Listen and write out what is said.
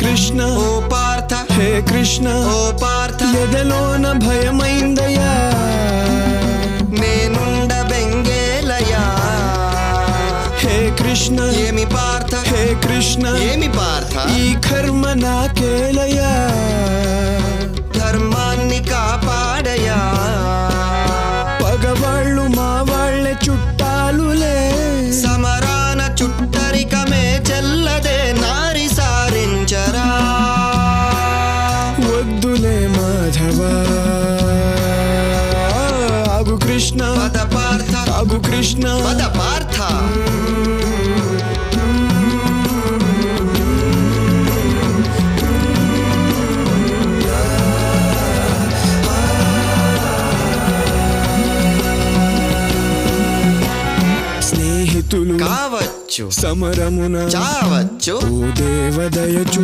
కృష్ణ. ఓ పార్థ. హే కృష్ణ. ఓ పార్థ. ఎదలోన భయమైందయ్యా. నేనుండ బెంగేలయా హే కృష్ణ. ఏమి పార్థ? హే కృష్ణ. ఏమి పార్థ? ఈ కర్మ నాకేలయ్యా. ధర్మాన్ని కాపాడయా పగవాళ్ళు మా వాళ్ళే చుట్టాలులే వద్దులే మాధవా. ఆగు కృష్ణ. పద పార్థ ఆగు కృష్ణ. పద పార్థ స్నేహితులు కావచ్చు. సమరమున చావచ్చు. ఓ దేవదయ